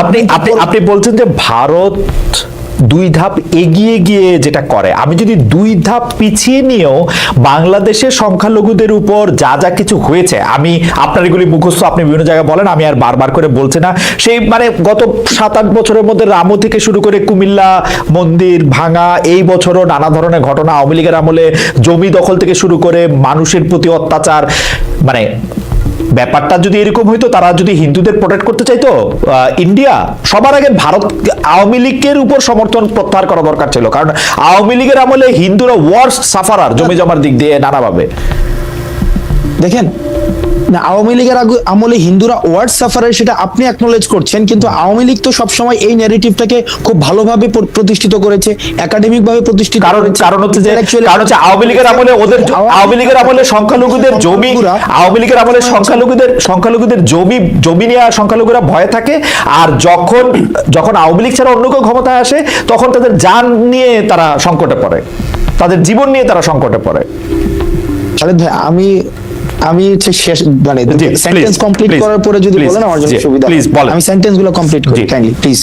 আপনি আপনি আপনি বলছেন যে ভারত দুই ধাপ এগিয়ে গিয়ে যেটা করে। আমি যদি দুই ধাপ পিছিয়ে নিয়েও বাংলাদেশের সংখ্যালঘুদের উপর যা যা কিছু হয়েছে আমি আপনার এগুলি মুখস্থ আপনি বিভিন্ন জায়গায় বলেন আমি আর বারবার করে বলছি না। সেই মানে গত সাত আট বছরের মধ্যে রামু থেকে শুরু করে কুমিল্লা মন্দির ভাঙা এই বছরও নানা ধরনের ঘটনা আওয়ামী লীগের আমলে জমি দখল থেকে শুরু করে মানুষের প্রতি অত্যাচার মানে ব্যাপারটা যদি এরকম হইতো, তারা যদি হিন্দুদের প্রোটেক্ট করতে চাইতো ইন্ডিয়া সবার আগে ভারত আওয়ামী লীগের উপর সমর্থন প্রত্যাহার করা দরকার ছিল। কারণ আওয়ামী লীগের আমলে হিন্দুরা ওয়ার্স্ট সাফারার জমি জমার দিক দিয়ে নানাভাবে দেখেন না আওয়ামী লীগের আমলে হিন্দুরা ওয়ার্ড সাফারের সেটা আপনি অ্যাকনোলেজ করছেন কিন্তু আওয়ামী লীগ তো সবসময় এই ন্যারেটিভটাকে খুব ভালোভাবে প্রতিষ্ঠিত করেছে একাডেমিক ভাবে প্রতিষ্ঠিত কারণ কারণ হচ্ছে যে কারণ হচ্ছে আওয়ামী লীগের আমলে ওদের আওয়ামী লীগের আমলে সংখ্যালঘুদের জমি আওয়ামী লীগের আমলে সংখ্যালঘুদের সংখ্যালঘুদের জমি জমি নিয়ে সংখ্যালঘুরা ভয়ে থাকে আর যখন যখন আওয়ামী লীগ ছাড়া অন্য কেউ ক্ষমতায় আসে তখন তাদের যান নিয়ে তারা সংকটে পড়ে। তাদের জীবন নিয়ে তারা সংকটে পড়ে। খালেদ ভাই আমি আমি হচ্ছে শেষ মানে সেন্টেন্স কমপ্লিট করার পরে যদি বলেন আমার জন্য সুবিধা। আমি সেন্টেন্সগুলো কমপ্লিট করি। কাইন্ডলি প্লিজ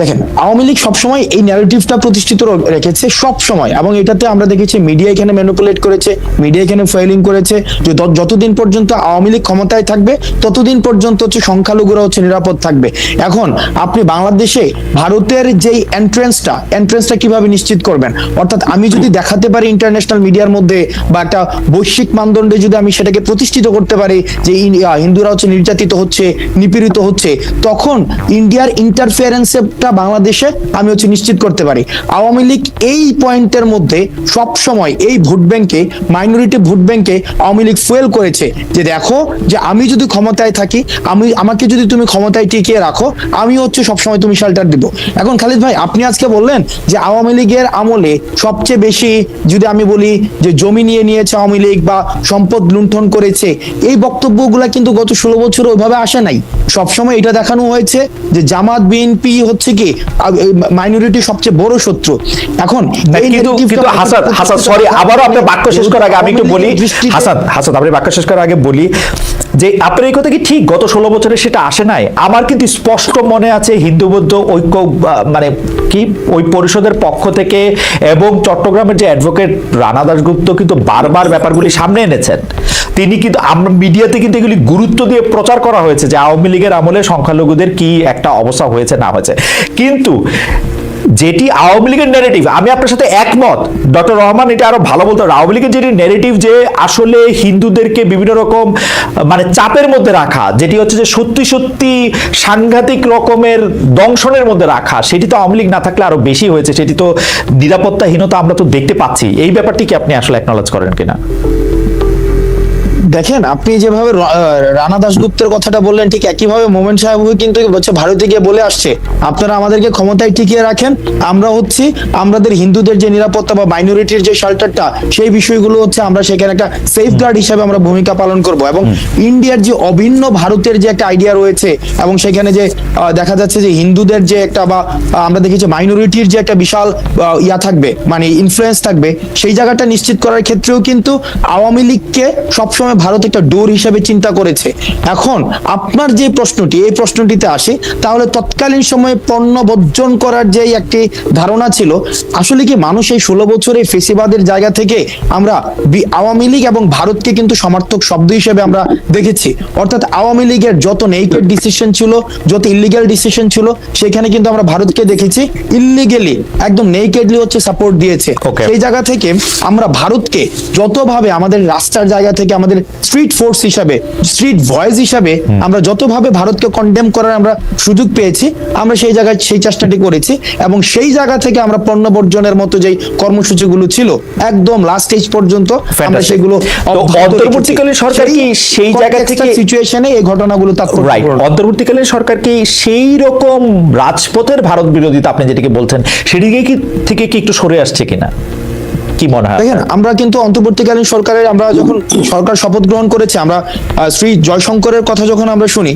দেখেন, আওয়ামী লীগ সবসময় এই ন্যারেটিভটা প্রতিষ্ঠিত রেখেছে সব সময় এবং এটাতে আমরা দেখেছি মিডিয়া এখানে ম্যানিপুলেট করেছে মিডিয়া এখানে ফেলিং করেছে যে যতদিন পর্যন্ত আওয়ামী লীগ ক্ষমতায় থাকবে, ততদিন পর্যন্ত হচ্ছে সংখ্যালঘুরা হচ্ছে নিরাপদ থাকবে। এখন আপনি বাংলাদেশে ভারতের যেই এন্ট্রেন্সটা এন্ট্রেন্সটা কীভাবে নিশ্চিত করবেন? অর্থাৎ আমি যদি দেখাতে পারি ইন্টারন্যাশনাল মিডিয়ার মধ্যে বা একটা বৈশ্বিক মানদণ্ডে যদি আমি সেটাকে প্রতিষ্ঠিত করতে পারি যে হিন্দুরা হচ্ছে নির্যাতিত হচ্ছে, নিপীড়িত হচ্ছে, তখন ইন্ডিয়ার ইন্টারফিয়ারেন্সটা বাংলাদেশে আমি হচ্ছে নিশ্চিত করতে পারি। আওয়ামী লীগ এই পয়েন্টের মধ্যে সব সময় এই ভোট ব্যাংকে মাইনরিটি ভোট ব্যাংকে আওয়ামী লীগ ফুয়েল করেছে যে দেখো যে আমি যদি ক্ষমতায় থাকি, আমি, আমাকে যদি তুমি ক্ষমতায় টিকিয়ে রাখো, আমি হচ্ছে সবসময় তুমি শেল্টার দিব। এখন খালিদ ভাই, আপনি আজকে বললেন যে আওয়ামী লীগের আমলে সবচেয়ে বেশি যদি আমি বলি যে জমি নিয়ে নিয়েছে আওয়ামী লীগ বা সম্পদ লুণ্ঠন করেছে, এই বক্তব্যগুলা কিন্তু গত ষোলো বছর ওইভাবে আসে নাই। সবসময় এটা দেখানো হয়েছে যে জামাত, বিএনপি হচ্ছে কি? মাইনরিটি সবচেয়ে বড় শত্রু। এখন কিন্তু কিন্তু হাসান হাসান সরি আবারও আপনার বাক্য শেষ করার আগে আমি একটু বলি। হাসান হাসান আপনি বাক্য শেষ করার আগে বলি যে আপনার এই কথা কি ঠিক? গত ষোলো বছরে সেটা আসে নাই? আমার কিন্তু স্পষ্ট মনে আছে হিন্দু বৌদ্ধ ঐক্য মানে কি? ওই পরিষদের পক্ষ থেকে এবং চট্টগ্রামের যে অ্যাডভোকেট রানা দাসগুপ্ত কিন্তু বারবার ব্যাপারগুলি সামনে এনেছেন। তিনি কিন্তু আমরা মিডিয়াতে কিন্তু এগুলি গুরুত্ব দিয়ে প্রচার করা হয়েছে যে আওয়ামী লীগের আমলে সংখ্যালঘুদের কি একটা অবস্থা হয়েছে, না হয়েছে। কিন্তু যেটি আওয়ামী লীগের নেগেটিভ আমি আপনার সাথে একমত। ডক্টর রহমান, এটা আরও ভালো বলতে আওয়ামী লীগের যেটি নেগেটিভ যে আসলে হিন্দুদেরকে বিভিন্ন রকম মানে চাপের মধ্যে রাখা, যেটি হচ্ছে যে সত্যি সত্যি সাংঘাতিক রকমের দংশনের মধ্যে রাখা, সেটি তো আওয়ামী লীগ না থাকলে আরও বেশি হয়েছে, সেটি তো নিরাপত্তাহীনতা আমরা তো দেখতে পাচ্ছি। এই ব্যাপারটি কি আপনি আসলে অ্যাকনলেজ করেন কিনা? দেখেন আপনি যেভাবে রানা দাশগুপ্তের কথাটা বললেন ঠিক একইভাবে মোমেন সাহেব কিন্তু হচ্ছে ভারতে গিয়ে বলে আসছে। আপনারা আমাদেরকে ক্ষমতায় টিকিয়ে রাখেন। আমরা হচ্ছি আমাদের হিন্দুদের যে নিরাপত্তা বা মাইনরিটির যে শেল্টারটা সেই বিষয়গুলো হচ্ছে আমরা সেখানে একটা সেফ গার্ড হিসাবে আমরা ভূমিকা পালন করব। এবং ইন্ডিয়ার যে অভিন্ন ভারতের যে একটা আইডিয়া রয়েছে এবং সেখানে যে দেখা যাচ্ছে যে হিন্দুদের যে একটা বা আমরা দেখেছি মাইনরিটির যে একটা বিশাল ইয়া থাকবে মানে ইনফ্লুয়েন্স থাকবে সেই জায়গাটা নিশ্চিত করার ক্ষেত্রেও কিন্তু আওয়ামী লীগকে সবসময় ভারত একটা ডোর হিসাবে চিন্তা করেছে। এখন আপনার যে প্রশ্নটি এই প্রশ্নটিতে আসে তাহলে তৎকালীন সময়ে পণ্য বর্জন করার যে একটি ধারণা ছিল আসলে কি মানুষ এই ষোলো বছরে ফেসিবাদের জায়গা থেকে আমরা আওয়ামী লীগ এবং ভারতকে কিন্তু সমর্থক শব্দ হিসেবে আমরা দেখেছি। অর্থাৎ আওয়ামী লীগের যত নেইকেড ডিসিশন ছিল যত ইলিগ্যাল ডিসিশন ছিল সেখানে কিন্তু আমরা ভারতকে দেখেছি ইলিগেলি একদম নেইকেডলি হচ্ছে সাপোর্ট দিয়েছে. সেই জায়গা থেকে আমরা ভারতকে যতভাবে আমাদের রাস্তার জায়গা থেকে আমাদের স্ট্রিট ফোর্স হিসাবে স্ট্রিট ভয়েস হিসাবে আমরা যতভাবে ভারতকে কন্ডেম করার আমরা সুযোগ পেয়েছি আমরা সেই জায়গায় সেই চেষ্টাটি করেছি এবং সেই জায়গা থেকে আমরা পণ্য বর্জনের মতো যেই কর্মসূচিগুলো ছিল একদম লাস্ট স্টেজ পর্যন্ত আমরা সেগুলো অন্তর্বর্তীকালীন সরকার কি সেই জায়গা থেকে- সিচুয়েশনে এই ঘটনাগুলো রাইট তাৎপর্য অন্তর্বর্তীকালীন সরকার কি সেই রকম রাজপথের ভারত বিরোধিতা আপনি যেটিকে বলছেন সেদিকে কি থেকে কি একটু সরে আসছে কিনা? কি মনে হয়? দেখেন, আমরা কিন্তু অন্তর্বর্তীকালীন সরকারের, আমরা যখন সরকার শপথ গ্রহণ করেছে, আমরা শ্রী জয়শঙ্করের কথা যখন আমরা শুনি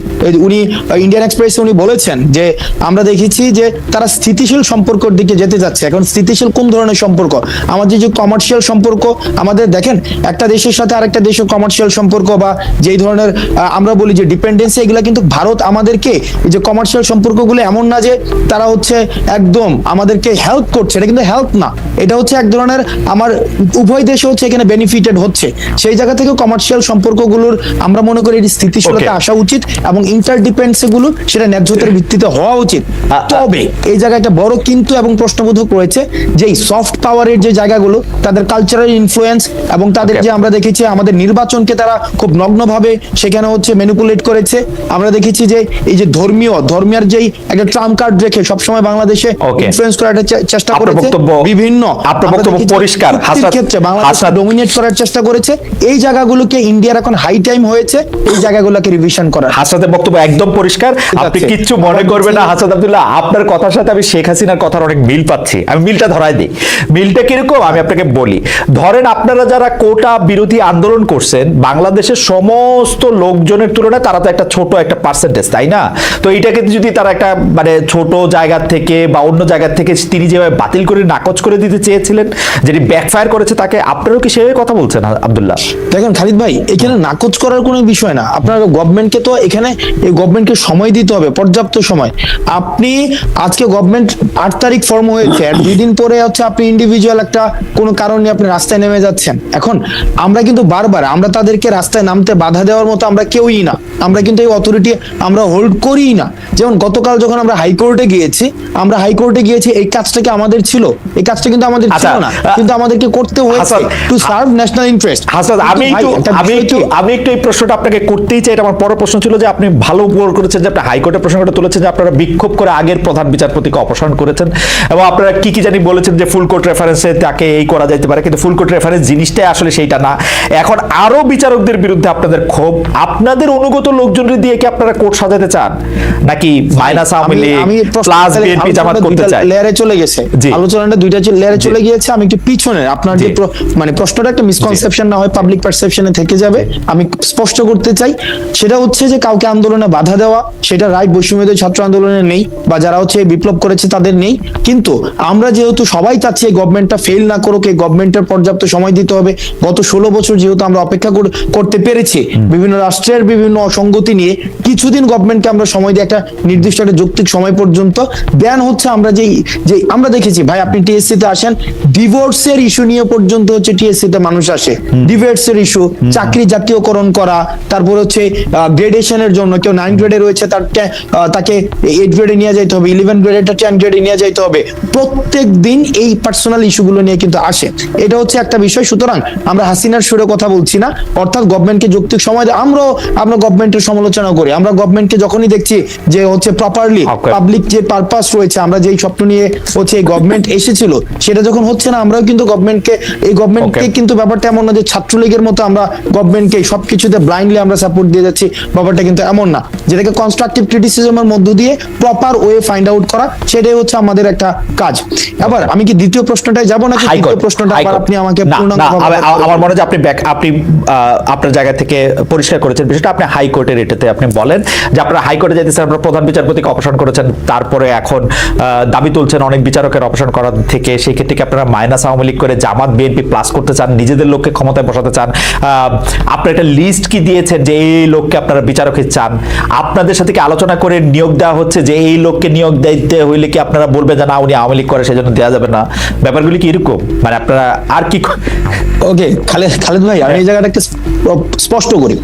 উনি ইন্ডিয়ান এক্সপ্রেসে উনি বলেছেন যে, আমরা দেখেছি যে তারা স্থিতিশীল সম্পর্কের দিকে যেতে যাচ্ছে। এখন স্থিতিশীল কোন ধরনের সম্পর্ক? আমাদের যে কমার্শিয়াল সম্পর্ক, আমাদের দেখেন, একটা দেশের সাথে আরেকটা দেশের কমার্শিয়াল সম্পর্ক বা যেই ধরনের আমরা বলি যে ডিপেন্ডেন্সি এগুলো কিন্তু ভারত আমাদেরকে এই যে কমার্শিয়াল সম্পর্কগুলো এমন না যে তারা হচ্ছে একদম আমাদেরকে হেল্প করছে। এটা কিন্তু হেল্প না। এটা হচ্ছে এক ধরনের আমার উভয় দেশে হচ্ছে এখানে বেনিফিটেড হচ্ছে। সেই জায়গা থেকে কমার্শিয়াল সম্পর্কগুলোর আমরা মনে করি এটি স্থিতিশীলতা আসা উচিত এবং ইন্টারডিপেন্ডেন্সি গুলো সেটা ন্যায্যতার ভিত্তিতে হওয়া উচিত। তবে এই জায়গায় একটা বড় কিন্তু এবং প্রশ্নবোধক রয়েছে যে সফট পাওয়ারের যে জায়গাগুলো তাদের কালচারাল ইনফ্লুয়েন্স এবং তাদের যে আমরা দেখেছি আমাদের নির্বাচনকে তারা খুব নগ্নভাবে সেখানে হচ্ছে ম্যানিপুলেট করেছে। আমরা দেখেছি যে এই যে ধর্মীয় ধর্মের যেই একটা ট্রাম কার্ড রেখে সবসময় বাংলাদেশে. ইনফ্লুয়েন্স করার চেষ্টা বক্তব্য- বিভিন্ন আপনার বক্তব্য দেখেছি পরিষ্কার। ক্ষেত্রে বাংলাদেশ হাসনাত- ডোমিনেট করার চেষ্টা করেছে। এই জায়গাগুলোকে ইন্ডিয়ার এখন হাই টাইম হয়েছে। এই জায়গাগুলোকে রিভিশন করার। হাসাদের বক্তব্য একদম পরিষ্কার। আপনি কিচ্ছু মনে করবেন না। হাসাদ আব্দুল্লাহ আপনার কথার সাথে আমি শেখ হাসিনার কথার অনেক মিল পাচ্ছি। আমি মিলটা ধরাই দিই। মিলটা কীরকম? আমি আপনাকে বলি। ধরেন আপনারা যারা কোটা বিরোধী আন্দোলন করছেন বাংলাদেশের সমস্ত লোকজনের তুলনায় তারা তো একটা ছোট একটা পার্সেন্টেজ তাই না? তো এটাকে যদি তারা একটা মানে ছোট জায়গা থেকে বা অন্য জায়গা থেকে তিনি যেভাবে বাতিল করে নাকচ করে দিতে চেয়েছিলেন যেটি ব্যাকফায়ার করেছে তাকে আপনারাও কি সেভাবে কথা বলছেন আব্দুল্লাহ? দেখেন খালিদ ভাই এখানে নাকচ করার কোনো বিষয় না। আপনার গভর্নমেন্টকে তো এখানে এই গভর্নমেন্টকে সময় দিতে হবে পর্যাপ্ত সময়। আপনি আজকে গভর্নমেন্ট আট তারিখ ফর্ম হয়েছে আর দুই দিন পরে হচ্ছে আপনি ইন্ডিভিজুয়াল একটা কোনো কারণ নিয়ে আপনি রাস্তায় নেমে যাচ্ছেন। এখন আমরা কিন্তু বারবার আমরা তাদেরকে রাস্তায় নামতে বাধা দেওয়ার মতো আমরা কেউই না। আমরা কিন্তু এই অথরিটি আমরা হোল্ড করিই না। যেমন গতকাল যখন আমরা হাইকোর্টে গিয়েছি আমরা হাইকোর্টে গিয়েছি এই কাজটা কি আমাদের ছিল? এই কাজটা কিন্তু আমাদের আচ্ছা, ছিল না। কিন্তু আমাদেরকে করতে হয়েছে to serve national interest Hasan আমি একটু আমি একটু আমি একটু এই প্রশ্নটা আপনাকে করতেই চাই এটা আমার পরের প্রশ্ন ছিল যে আপনি ভালো উপর করেছেন যে আপনি হাইকোর্টের প্রশ্নটা তুলেছেন যে আপনারা বিক্ষোভ করে আগের প্রধান বিচারপতিকে অপসারণ করেছেন এবং আপনারা কি কি জানি বলেছেন যে ফুল কোর্ট রেফারেন্সে তাকে এই করা যাইতে পারে কিন্তু ফুল কোর্ট রেফারেন্স জিনিসটাই আসলে সেইটা না। এখন আরও বিচারকদের বিরুদ্ধে আপনাদের ক্ষোভ আপনাদের অনুগত লোকজন দিয়ে কি আপনারা কোর্ট সাজাতে চান? নাকি minus Awami League plus BNP Jamaat করতে চায়? লেয়ারে চলে গেছে। আলোচনাটা দুইটা লেয়ারে চলে গিয়েছে আমি একটু পিছনে আপনার যে মানে প্রশ্নটা একটা মিসকনসেপশন না হয় পাবলিক পারসেপশনে থেকে যাবে। আমি স্পষ্ট করতে চাই সেটা হচ্ছে যে কাউকে আন্দোলনে বাধা দেওয়া সেটা রায় বৈষম্যদের ছাত্র আন্দোলনে নেই বা যারা হচ্ছে বিপ্লব করেছে তাদের নেই। কিন্তু আমরা যেহেতু সবাই চাচ্ছি এই গভর্নমেন্টটা ফেল না করুক এই গভর্নমেন্টের পর্যাপ্ত সময় দিতে হবে গত ষোলো বছর যেহেতু আমরা অপেক্ষা কর- করতে পেরেছি বিভিন্ন রাষ্ট্রের বিভিন্ন অসঙ্গতি নিয়ে কিছুদিন গভর্নমেন্টকে আমরা সময় দিয়ে একটা নির্দিষ্ট একটা যৌক্তিক সময় পর্যন্ত দেন হচ্ছে আমরা যে আমরা দেখেছি ভাই আপনি টিএসসি তে আসেন ডিভোর্সের ইস্যু নিয়ে পর্যন্ত হচ্ছে টিএসসি তে মানুষ আসে। ডিভোর্সের ইস্যু চাকরি জাতীয়করণ করা তারপর হচ্ছে গ্রেডেশনের জন্য কেউ নাইন গ্রেডে রয়েছে তার তাকে এইট গ্রেডে নিয়ে যাইতে হবে ইলেভেন গ্রেডেটা টেন গ্রেডে নিয়ে যাইতে হবে। প্রত্যেক দিন এই পার্সোনাল ইস্যুগুলো নিয়ে কিন্তু আসে। এটা হচ্ছে একটা বিষয়। সুতরাং আমরা হাসিনার সুরে কথা বলছি না। অর্থাৎ গভর্নমেন্টকে যৌক্তিক সময় দেয় আমরাও আমরা গভর্নমেন্টের সমালোচনা করি। আমরা গভর্নমেন্টকে যখনই দেখছি যে হচ্ছে প্রপারলি পাবলিক যে পারপাস রয়েছে আমরা যেই স্বপ্ন নিয়ে হচ্ছে এই গভর্নমেন্ট এসেছিল সেটা যখন হচ্ছে না আমরাও কিন্তু গভর্নমেন্টকে এই গভর্নমেন্টকে কিন্তু ব্যাপারটা এমন না যে ছাত্রলীগের মতো আমরা গভর্নমেন্টকে সবকিছুতে ব্লাইন্ডলি আমরা সাপোর্ট দিয়ে যাচ্ছি ব্যাপারটা কিন্তু এমন না। যেটাকে কনস্ট্রাকটিভ ক্রিটিসিজমের মধ্য দিয়ে প্রপার ওয়ে ফাইন্ড আউট করা সেটাই হচ্ছে আমাদের একটা কাজ। এবার আমি কি দ্বিতীয় প্রশ্নটায় যাব নাকি দ্বিতীয় প্রশ্নটা? আবার আপনি আমাকে আমার মনে হয় আপনি back- আপনি আপনার জায়গা থেকে পরিষ্কার করেছেন। বিষয়টা আপনি হাইকোর্টের এটাতে আপনি বলেন যে আপনারা হাইকোর্টে যেতেছেন আপনারা প্রধান বিচারপতিকে অপসারণ করেছেন তারপরে এখন দাবি তুলছেন অনেক বিচারকের অপসারণ করার থেকে সেই ক্ষেত্রে কি আপনারা মাইনাস আওয়ামী লীগ করে জামাত বিএনপি প্লাস করতে চান নিজেদের লোককে ক্ষমতায় বসাতে চান আপনারা একটা লিস্ট কি দিয়েছেন যে এই লোককে আপনারা বিচারকে চান? আপনাদের সাথে কি আলোচনা করে নিয়োগ দেওয়া হচ্ছে যে এই লোককে নিয়োগ দিতে হইলে কি আপনারা বলবেন যে না উনি আওয়ামী লীগ করে সেজন্য দেওয়া যাবে না? ব্যাপারগুলি কি এরকম? মানে আপনারা আর কি ওকে খালেদ খালেদ ভাই আমি এই জায়গাটা একটা স্পষ্ট করি।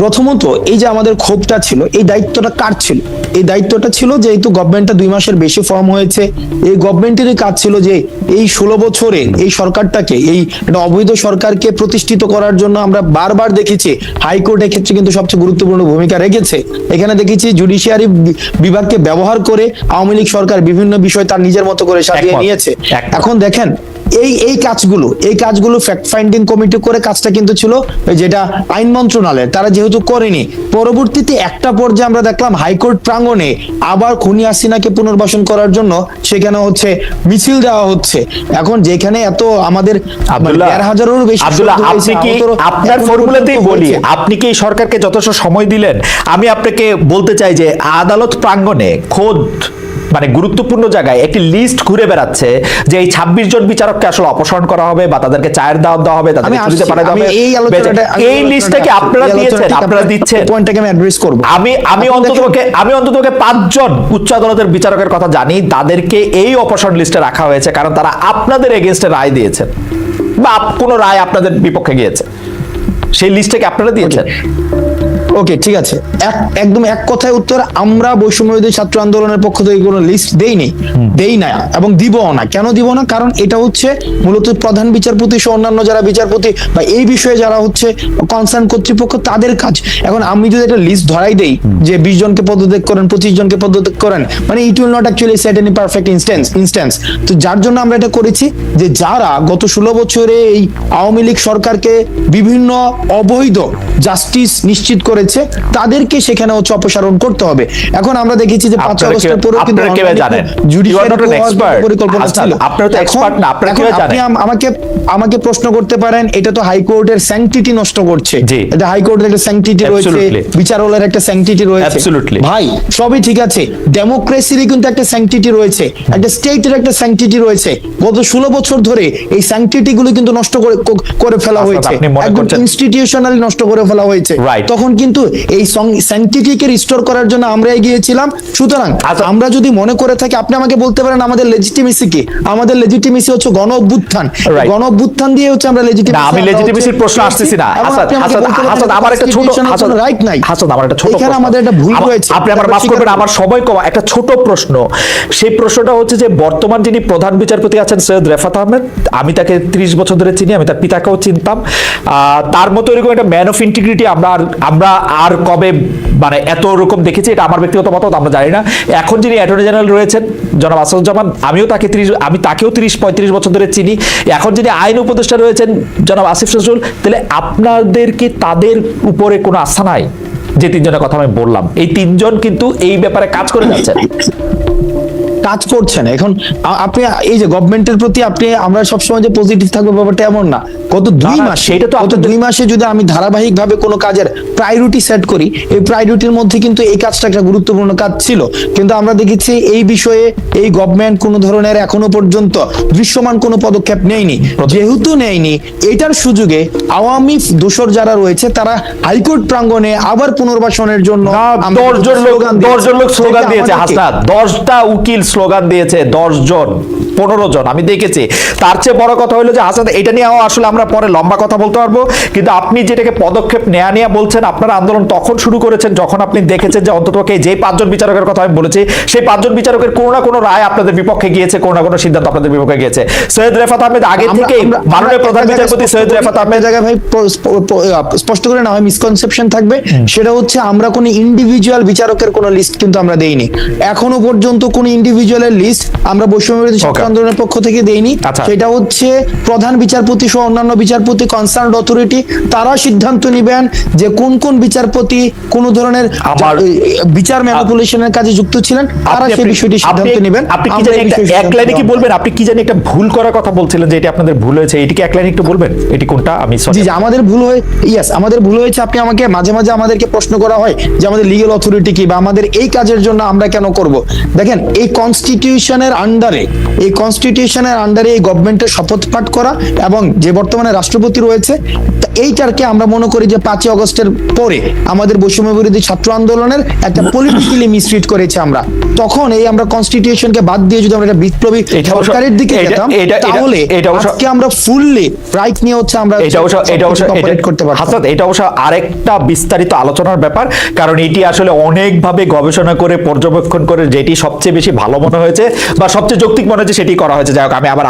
প্রথমত এই যে আমাদের ক্ষোভটা ছিল এই দায়িত্বটা কার ছিল? এই দায়িত্বটা ছিল যেহেতু গভর্নমেন্টটা দুই মাসের বেশি ফর্ম হয়েছে এই গভর্নমেন্টেরই কাজ ছিল যে এই ষোলো বছরে এই সরকারটাকে এই একটা অবৈধ সরকারকে প্রতিষ্ঠিত করার জন্য আমরা বারবার দেখেছি হাইকোর্ট ক্ষেত্রে কিন্তু সবচেয়ে গুরুত্বপূর্ণ ভূমিকা রেখেছে। এখানে দেখেছি জুডিশিয়ারি বিভাগকে ব্যবহার করে আওয়ামী লীগ সরকার বিভিন্ন বিষয় তার নিজের মতো করে সাজিয়ে নিয়েছে। এখন দেখেন এই এই কাজগুলো এই কাজগুলো ফ্যাক্ট ফাইন্ডিং কমিটি করে কাজটা কিন্তু ছিল ওই যেটা আইন মন্ত্রণালয়। তারা যেহেতু করেনি পরবর্তীতে একটা পর্যায়ে আমরা দেখলাম হাইকোর্ট প্রাঙ্গণে আবার খুনি হাসিনাকে পুনর্বাসন করার জন্য সেখানে হচ্ছে মিছিল দেওয়া হচ্ছে। এখন যেখানে এত আমাদের দেড় হাজারেরও বেশি আব্দুল্লাহ আপনি কি আপনার ফর্মুলাতেই বলি আপনি কি সরকারকে যথেষ্ট সময় দিলেন? আমি আপনাকে বলতে চাই যে আদালত প্রাঙ্গণে খোদ মানে গুরুত্বপূর্ণ জায়গায় একটি লিস্ট ঘুরে বেড়াচ্ছে যে এই ছাব্বিশ জন বিচারককে আসলে অপসারণ করা হবে বা তাদেরকে চায়ের দাওয়াত দেওয়া হবে আমি তাদেরকে আসছি, পাঠাতে আমি হবে। এই আলোচনাটা- এই এই লিস্টটা কি আলোচনাটা আপনারা দিয়েছেন আপনারা দিচ্ছেন। পয়েন্টটাকে আমি অ্যাড্রেস করব। আমি আমি আপনি অন্তত দেখেন- আমি অন্তত পাঁচজন উচ্চ আদালতের বিচারকের কথা জানি তাদেরকে এই অপসারণ লিস্টে রাখা হয়েছে কারণ তারা আপনাদের এগেনস্টে রায় দিয়েছেন। বা কোনো রায় আপনাদের বিপক্ষে গিয়েছে। সেই লিস্টটাকে আপনারা দিয়েছেন? ওকে ঠিক আছে। একদম এক কথায় উত্তর আমরা বৈষম্যবিরোধী ছাত্র আন্দোলনের পক্ষ থেকে কোনো লিস্ট দেইনি দেই না এবং দিবও না। কেন দিব না? কারণ এটা হচ্ছে মূলত প্রধান বিচারপতি সহ অন্যান্য যারা বিচারপতি বা এই বিষয়ে যারা হচ্ছে কনসার্ন কর্তৃপক্ষ তাদের কাজ। এখন আমি যদি একটা লিস্ট ধরাই দেই যে বিশ জনকে পদত্যাগ করেন পঁচিশ জনকে পদত্যাগ করেন মানে it will not actually set any perfect instance instance তো যার জন্য আমরা এটা করেছি যে যারা গত ষোলো বছরে এই আওয়ামী লীগ সরকারকে বিভিন্ন অবৈধ জাস্টিস নিশ্চিত করেছে তাদেরকে সেখানে হচ্ছে অপসারণ করতে হবে। এখন আমরা দেখেছি যে পাঁচ আগস্টের পরেও কিন্তু. পরিকল্পনা ছিল। আপনি আমাকে আমাকে প্রশ্ন করতে পারেন এটা তো হাইকোর্টের স্যাংটিটি নষ্ট করছে। এটা হাইকোর্টের একটা স্যাংটিটি রয়েছে বিচারালয়ের একটা স্যাংটিটি রয়েছে। ভাই সবই ঠিক আছে। ডেমোক্রেসিরই কিন্তু একটা স্যাংটিটি রয়েছে। একটা স্টেটের একটা স্যাংটিটি রয়েছে। গত ষোলো বছর ধরে এই স্যাংটিটি গুলো কিন্তু নষ্ট করে করে ফেলা আচ্ছা, হয়েছে। ইনস্টিটিউশনালি নষ্ট করে ফেলা হয়েছে। তখন কিন্তু এই স্যাংটিটিকে রিস্টোর করার জন্য আমরা এগিয়েছিলাম। সুতরাং আচ্ছা। আমরা যদি মনে করে থাকি আপনি আমাকে বলতে পারেন আমাদের লেজিটিমেসি কি? আমাদের লেজিটিমেসি হচ্ছে গণ অভ্যুত্থান. গণ অভ্যুত্থান দিয়ে হচ্ছে আমরা লেজিটিমেসি আমি লেজিটিমেসির প্রশ্ন আসতেছি না। হাসান হাসান আমার একটা ছোট হাসান রাইট নাই। হাসান আমার একটা ছোট এখানে প্রশ্ন। আমাদের একটা ভুল রয়েছে। আপনি আমার মাফ করবেন আমার সময় কম একটা ছোট প্রশ্ন। সেই প্রশ্নটা হচ্ছে যে বর্তমান যিনি প্রধান বিচারপতি আছেন সৈয়দ রেফাত আহমেদ আমি তাকে 30 বছর ধরে চিনি আমি তার পিতাকেও চিনতাম। তার মতো এরকম একটা ম্যান অফ ইন্টিগ্রিটি আমরা আমরা আর কবে মানে এত রকম দেখেছি, এটা আমার ব্যক্তিগত মতামত, আমরা জানি না। এখন যিনি অ্যাটর্নি জেনারেল রয়েছেন, জনাব আসাদুজ্জামান, আমিও তাকে 30 আমি তাকেও 30 35 বছর ধরে চিনি। এখন যিনি আইন উপদেষ্টা রয়েছেন, জনাব আসিফ নজরুল, তাহলে আপনাদের কি তাদের উপরে কোনো আস্থা নাই? যে তিনজনের কথা আমি বললাম। এই তিনজন কিন্তু এই ব্যাপারে কাজ করে যাচ্ছেন। কাজ করছেন। এখন আপনি এই যে গভর্নমেন্টের প্রতি আপনি আমরা সবসময় যে পজিটিভ থাকব ব্যাপারটা এমন না। গত দুই মাস সেটা তো গত দুই মাসে যদি আমি ধারাবাহিক ভাবে কোনো কাজের প্রায়োরিটি সেট করি এই প্রায়োরিটির মধ্যে কিন্তু এই কাজটা একটা গুরুত্বপূর্ণ কাজ ছিল। কিন্তু আমরা দেখেছি এই বিষয়ে এই গভর্নমেন্ট কোনো ধরনের এখনও পর্যন্ত দৃশ্যমান কোনো পদক্ষেপ নেয়নি। যেহেতু নেয়নি এটার সুযোগে আওয়ামী দোসর যারা রয়েছে তারা হাইকোর্ট প্রাঙ্গণে আবার পুনর্বাসনের জন্য আমরা দশ জন লোক স্লোগান লোক স্লোগান দিয়েছে হাসনাত। দশটা উকিল স্লোগান দিয়েছে দশ জন পনেরো জন আমি দেখেছি। তার চেয়ে বড় কথা হলো যে হাসান এটা নিয়েও আসলে আমরা পরে লম্বা কথা বলতে পারব। কিন্তু আপনি যেটাকে পদক্ষেপ নেয়া নিয়ে বলছেন আপনার আন্দোলন তখন শুরু করেছেন যখন আপনি দেখেছেন যে অন্ততপক্ষে যে পাঁচজন বিচারকের কথা আমি বলেছি সেই পাঁচজন বিচারকের কোনো না কোনো রায় আপনাদের বিপক্ষে গিয়েছে কোনো না কোনো সিদ্ধান্ত আপনাদের বিপক্ষে গিয়েছে। সৈয়দ রেফাত আহমেদ আগে থেকে মাননীয় প্রধান বিচারপতি সৈয়দ রেফাত আহমেদ জায়গায় ভাই স্পষ্ট করে না হয় মিসকনসেপশন থাকবে। সেটা হচ্ছে আমরা কোনো ইন্ডিভিজুয়াল বিচারকের কোনো লিস্ট কিন্তু আমরা দেইনি। এখনও পর্যন্ত কোন ইন্ডিভিজুয়ালের লিস্ট আমরা বৈষম্যবিরোধী ছাত্র আন্দোলনের পক্ষ থেকে দেইনি। আচ্ছা। সেটা হচ্ছে প্রধান বিচারপতি সহ অন্যান্য বিচারপতি কনসার্ন অথরিটি তারা সিদ্ধান্ত নিবেন যে কোন কোন বিচারপতি কোন ধরনের বিচার ম্যানিপুলেশনের কাজে যুক্ত ছিলেন তারা সেই বিষয়টি সিদ্ধান্ত নেবেন। আপনি কি আমরা জানি একটা এক লাইনে কি বলবেন? আপনি কি জানি একটা ভুল করার কথা বলছিলেন যে এটা আপনাদের ভুল হয়েছে এটিকে এক লাইনে একটু বলবেন? এটি কোনটা? আমি জি জি আমাদের ভুল হয়ে ইয়েস আমাদের ভুল হয়েছে আপনি আমাকে মাঝে মাঝে আমাদেরকে প্রশ্ন করা হয় যে আমাদের লিগ্যাল অথরিটি কি বা আমাদের এই কাজের জন্য আমরা কেন করব। দেখেন এই কনস্টিটিউশনের আন্ডারে এই কনস্টিটিউশনের আন্ডারে এই গভর্নমেন্টের শপথ পাঠ করা এবং যে বর্তমানে রাষ্ট্রপতি রয়েছে এইটারকে আমরা মনে করি যে পাঁচই অগস্টের পরে আমাদের বৈষম্য বিরোধী ছাত্র আন্দোলনের একটা পলিটিক্যালি মিসট্রিট করেছে আমরা। তখন এই আমরা কনস্টিটিউশনকে বাদ দিয়ে যদি আমরা একটা বিপ্লবী সরকারের দিকে যেতাম তাহলে আজকে আমরা ফুললি রাইট নিয়ে হচ্ছে আমরা এটা অবশ্য এটা অবশ্য operate করতে পারি হাসান এটা অবশ্য আরেকটা বিস্তারিত আলোচনার ব্যাপার কারণ এটি আসলে অনেকভাবে গবেষণা করে পর্যবেক্ষণ করে যেটি সবচেয়ে বেশি ভালো মনে হয়েছে বা সবচেয়ে যৌক্তিক মনে হয়েছে সেটি করা হয়েছে। যাই হোক আমি আবার